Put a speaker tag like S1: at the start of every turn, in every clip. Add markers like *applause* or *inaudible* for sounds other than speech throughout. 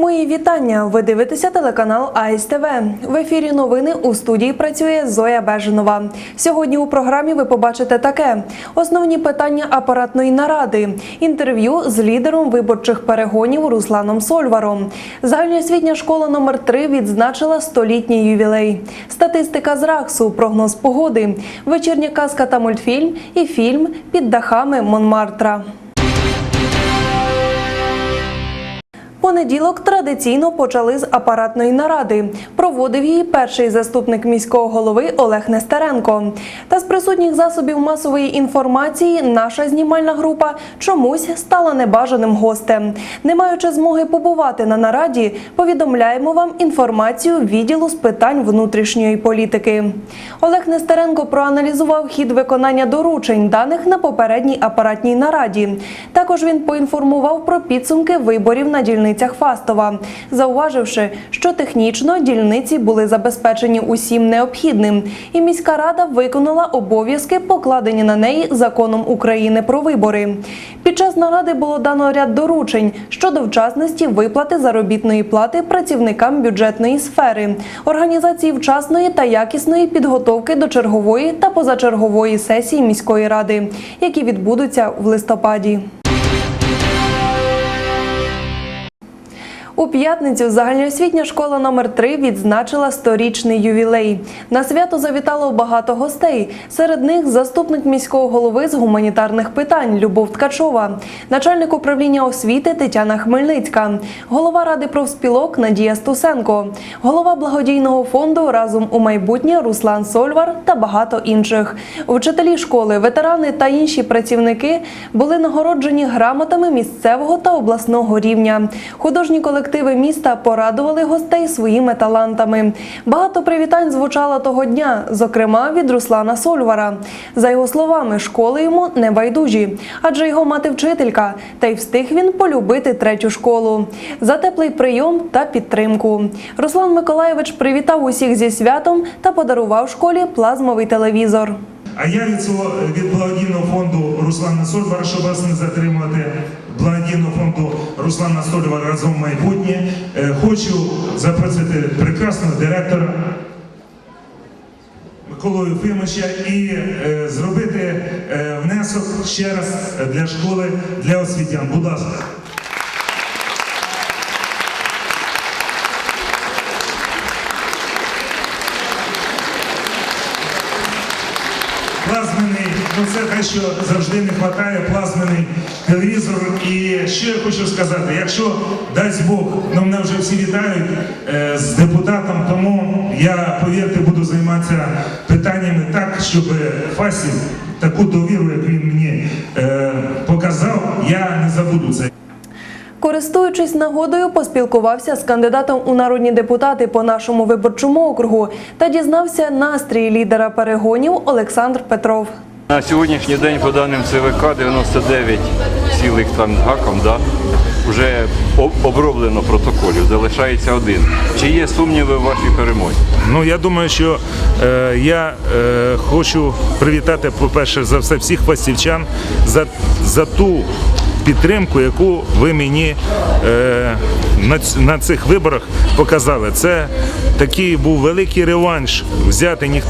S1: Мої вітання. Ви дивитеся телеканал АСТВ. В ефірі новини у студії працює Зоя Беженова. Сьогодні у програмі ви побачите таке: основні питання апаратної наради, інтерв'ю з лідером виборчих перегонів Русланом Сольваром. Загальноосвітня школа номер 3 відзначила столітній ювілей. Статистика з РАКСу, прогноз погоди, вечірня казка та мультфільм і фільм під дахами Монмартра. Понеділок традиційно почали з апаратної наради. Проводив її перший заступник міського голови Олег Нестеренко. Та з присутніх засобів масової інформації наша знімальна група чомусь стала небажаним гостем. Не маючи змоги побувати на нараді, повідомляємо вам інформацію відділу з питань внутрішньої політики. Олег Нестеренко проаналізував хід виконання доручень, даних на попередній апаратній нараді. Також він поінформував про підсумки виборів на дільницях Фастова, зауваживши, що технічно дільниці були забезпечені усім необхідним, і міська рада виконала обов'язки, покладені на неї законом України про вибори. Під час наради було дано ряд доручень щодо вчасності виплати заробітної плати працівникам бюджетної сфери, організації вчасної та якісної підготовки до чергової та позачергової сесії міської ради, які відбудуться в листопаді. У п'ятницю загальноосвітня школа номер 3 відзначила сторічний ювілей. На свято завітало багато гостей. Серед них заступник міського голови з гуманітарних питань Любов Ткачова, начальник управління освіти Тетяна Хмельницька, голова ради профспілок Надія Стусенко, голова благодійного фонду Разом у майбутнє Руслан Сольвар та багато інших. Вчителі школи, ветерани та інші працівники були нагороджені грамотами місцевого та обласного рівня. Художні колективи міста порадували гостей своїми талантами. Багато привітань звучало того дня, зокрема від Руслана Сольвара. За його словами, школи йому не байдужі, адже його мати вчителька, та й встиг він полюбити третю школу. За теплий прийом та підтримку. Руслан Миколаєвич привітав усіх зі святом та подарував школі плазмовий телевізор.
S2: А я від цього від благодійного фонду Руслана Сольвара, щоб вас не затримувати, благодійного фонду Руслана Сольвара разом майбутнє. е, Хочу запросити прекрасного директора Миколу Єфимовича і е, зробити е, внесок ще раз для школи для освітян. Будь ласка. Плазменний, ну це те, що завжди не вистачає, плазменний телевізор. І що я хочу сказати, якщо дасть Бог, ну мене вже всі вітають е, з депутатом, тому я, повірте, буду займатися питаннями так, щоб Фасів таку довіру, як він мені е, показав, я не забуду це.
S1: Користуючись нагодою, поспілкувався з кандидатом у народні депутати по нашому виборчому округу та дізнався настрій лідера перегонів Олександр Петров.
S3: На сьогоднішній день по даним ЦВК 99 цілих там гаком, да, вже оброблено протоколів, залишається один. Чи є сумніви в вашій перемозі?
S2: Ну я думаю, що е, я е, хочу привітати, по-перше, за все всіх фастівчан за, за ту підтримку, яку ви мені е, на, цих виборах показали. Це такий був великий реванш взяти ніх,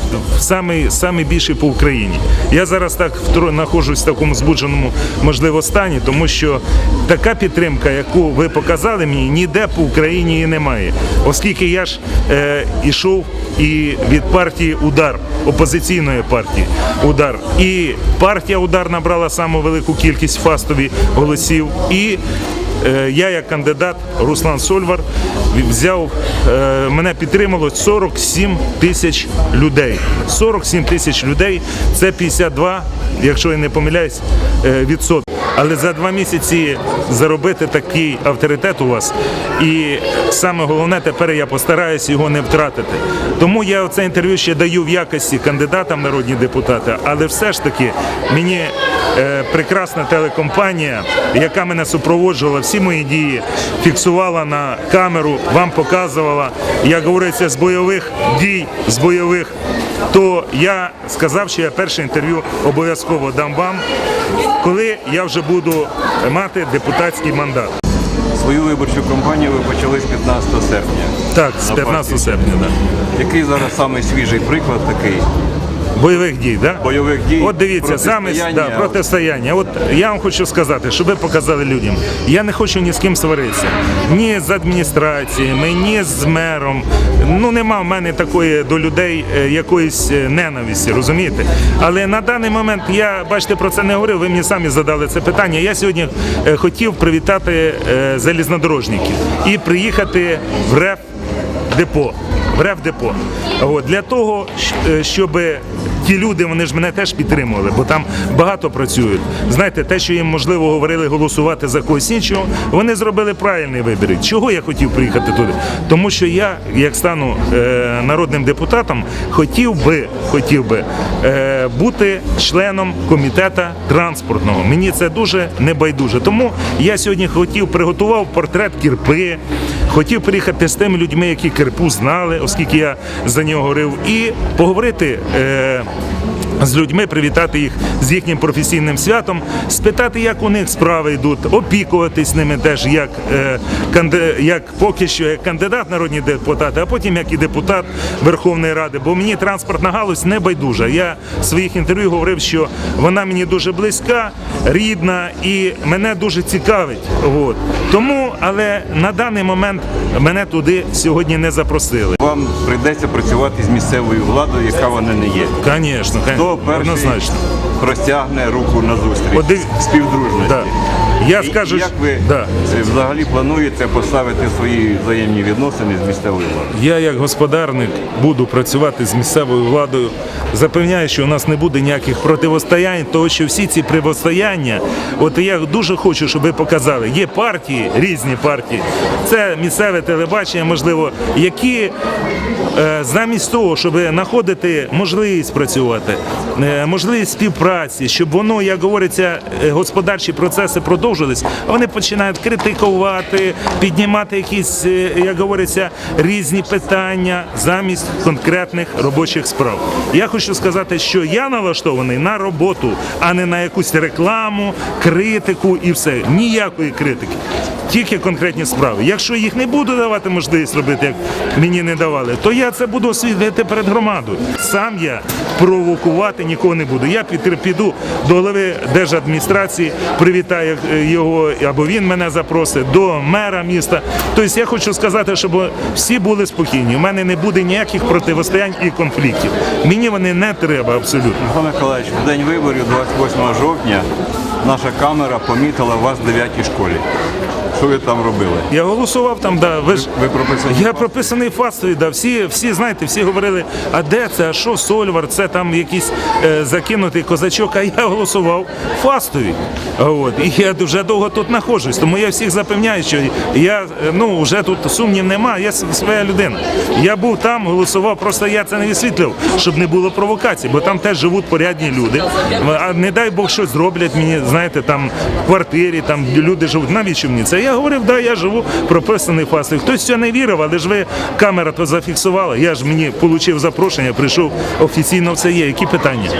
S2: самий більший по Україні. Я зараз так знаходжусь в такому збудженому можливо стані, тому що така підтримка, яку ви показали мені, ніде по Україні її немає. Оскільки я ж е, ішов і від партії Удар, опозиційної партії Удар. І партія Удар набрала саму велику кількість фастові голосів. І е, я, як кандидат Руслан Сольвар, взяв, е, мене підтримало 47 тисяч людей. 47 тисяч людей це 52, якщо я не помиляюсь, е, відсотків. Але за два місяці заробити такий авторитет у вас. І саме головне, тепер я постараюся його не втратити. Тому я це інтерв'ю ще даю в якості кандидата в народні депутати, але все ж таки мені е, прекрасна телекомпанія, яка мене супроводжувала, всі мої дії, фіксувала на камеру, вам показувала, як говориться, з бойових дій, з бойових. То я сказав, що я перше інтерв'ю обов'язково дам вам, коли я вже буду мати депутатський мандат.
S3: Свою виборчу кампанію ви почали з 15 серпня.
S2: Так, з 15
S3: партії.
S2: серпня, да.
S3: Який зараз самий свіжий приклад такий
S2: бойових дій, да?
S3: бойових дій?
S2: От дивіться, саме да,
S3: протистояння?
S2: От я вам хочу сказати, щоб ви показали людям. Я не хочу ні з ким сваритися. Ні з адміністраціями, ні з мером. Ну нема в мене такої до людей е, якоїсь е, ненависті, розумієте? Але на даний момент я бачите про це не говорив. Ви мені самі задали це питання. Я сьогодні е, хотів привітати залізнодорожників і приїхати в РЕФ депо. В ревдепо. Для того, щоб ті люди, вони ж мене теж підтримували, бо там багато працюють. Знаєте, те, що їм можливо говорили голосувати за когось іншого, вони зробили правильний вибір. Чого я хотів приїхати туди? Тому що я, як стану е, народним депутатом, хотів би, хотів би е, бути членом комітету транспортного. Мені це дуже небайдуже. Тому я сьогодні хотів приготував портрет кірпи. Хотів приїхати з тими людьми, які Кирпу знали, оскільки я за нього говорив, і поговорити. Е- з людьми привітати їх з їхнім професійним святом, спитати, як у них справи йдуть, опікуватись ними теж як, е, як поки що як кандидат народні депутати, а потім як і депутат Верховної Ради. Бо мені транспортна галузь не байдужа. Я в своїх інтерв'ю говорив, що вона мені дуже близька, рідна і мене дуже цікавить. От. Тому, але на даний момент мене туди сьогодні не запросили.
S3: Вам прийдеться працювати з місцевою владою, яка вона не є.
S2: Звісно,
S3: Хто перший
S2: однозначно.
S3: простягне руку на зустріч
S2: От
S3: співдружності?
S2: Да. Я
S3: І-
S2: скажу,
S3: як ви
S2: да.
S3: взагалі плануєте поставити свої взаємні відносини з місцевою владою?
S2: Я як господарник буду працювати з місцевою владою. Запевняю, що у нас не буде ніяких противостоянь, тому що всі ці протистояння, от я дуже хочу, щоб ви показали. Є партії, різні партії. Це місцеве телебачення, можливо, які е, замість того, щоб знаходити можливість працювати, е, можливість співпраці, щоб воно, як говориться, е, господарчі процеси продовжились, а вони починають критикувати, піднімати якісь, е, як говориться, різні питання замість конкретних робочих справ. Я хочу сказати, що я налаштований на роботу, а не на якусь рекламу, критику і все. Ніякої критики. Тільки конкретні справи. Якщо їх не буду давати можливість робити, як мені не давали, то я це буду освітлити перед громадою. Сам я провокувати нікого не буду. Я під- піду до голови держадміністрації, привітаю е, його, або він мене запросить, до мера міста. Тобто я хочу сказати, щоб всі були спокійні. У мене не буде ніяких противостоянь і конфліктів. Мені вони не треба абсолютно.
S3: Миколаївич, в день виборів, 28 жовтня, наша камера помітила вас в 9 школі. Що ви там робили?
S2: Я голосував там, да. Ви ж
S3: Ви прописані?
S2: я прописаний фастові, да. Всі, всі знаєте, всі говорили, а де це, а що Сольвар, це там якийсь е, закинутий козачок, а я голосував фастові. От. І я дуже довго тут знаходжусь, тому я всіх запевняю, що я е, ну вже тут сумнів немає, я своя людина. Я був там, голосував, просто я це не висвітлював, щоб не було провокацій, бо там теж живуть порядні люди. А не дай Бог щось зроблять мені, знаєте, там в квартирі, там люди живуть. Навіщо мені? Я говорив, да, я живу прописаний фастові. Хтось це не вірив, але ж ви камера то зафіксувала. Я ж мені отримав запрошення, прийшов офіційно це є. Які питання?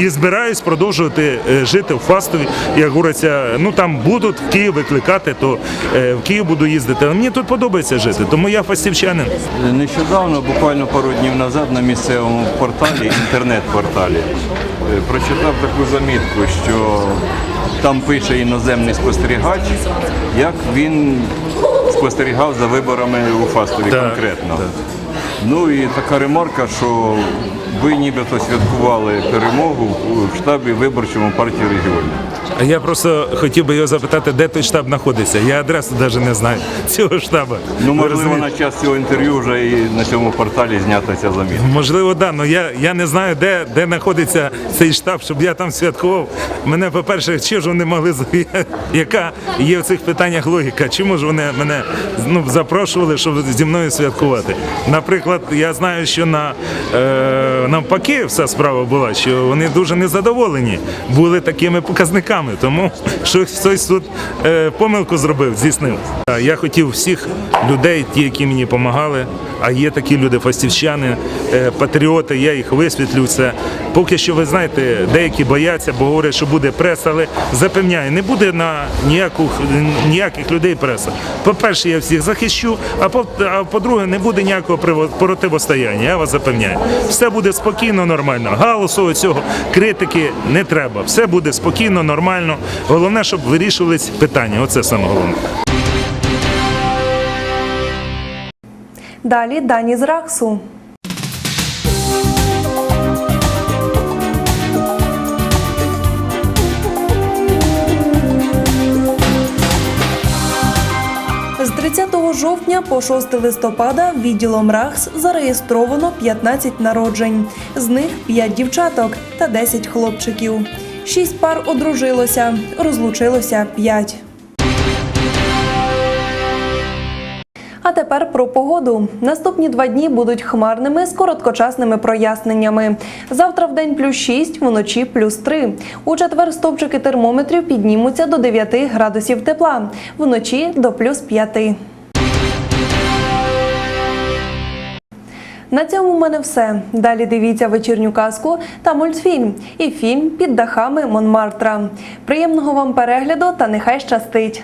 S2: І збираюсь продовжувати е, жити в фастові. Як говориться, ну там будуть в Київ викликати, то е, в Київ буду їздити. Але мені тут подобається жити, тому я фастівчанин.
S3: Нещодавно, буквально пару днів назад, на місцевому порталі, інтернет-порталі, прочитав таку замітку, що там пише іноземний спостерігач, як він спостерігав за виборами у Фастові конкретно. Ну і така ремарка, що ви нібито святкували перемогу в штабі виборчому партії регіонів.
S2: А я просто хотів би його запитати, де той штаб знаходиться. Я адресу навіть не знаю *laughs* цього штабу.
S3: Ну, можливо, на час цього інтерв'ю вже і на цьому порталі знята ця замітка.
S2: Можливо, да, але я, я не знаю, де, де знаходиться цей штаб, щоб я там святкував. Мене, по-перше, *laughs* чи ж вони могли яка є в цих питаннях логіка? Чому ж вони мене ну, запрошували, щоб зі мною святкувати? Наприклад, я знаю, що на е, навпаки вся справа була, що вони дуже незадоволені були такими показниками, тому що хтось тут е, помилку зробив, здійснив. Я хотів всіх людей, ті, які мені допомагали, а є такі люди, фастівчани, е, патріоти, я їх висвітлю. Це поки що ви знаєте, деякі бояться, бо говорять, що буде преса, але запевняю, не буде на ніяку, ніяких людей преса. По-перше, я всіх захищу, а по- по-друге, не буде ніякого приво- противостояння. Я вас запевняю. Все буде спокійно, нормально. Галусу цього критики не треба. Все буде спокійно, нормально. Головне, щоб вирішувались питання. Оце саме головне.
S1: Далі дані з Рахсу. 30 жовтня по 6 листопада відділом РАХС зареєстровано 15 народжень. З них 5 дівчаток та 10 хлопчиків. Шість пар одружилося, розлучилося 5. А тепер про погоду. Наступні два дні будуть хмарними з короткочасними проясненнями. Завтра в день плюс 6, вночі плюс 3. У четвер стовпчики термометрів піднімуться до 9 градусів тепла, вночі до плюс 5. На цьому в мене все. Далі дивіться вечірню казку та мультфільм і фільм під дахами Монмартра. Приємного вам перегляду та нехай щастить!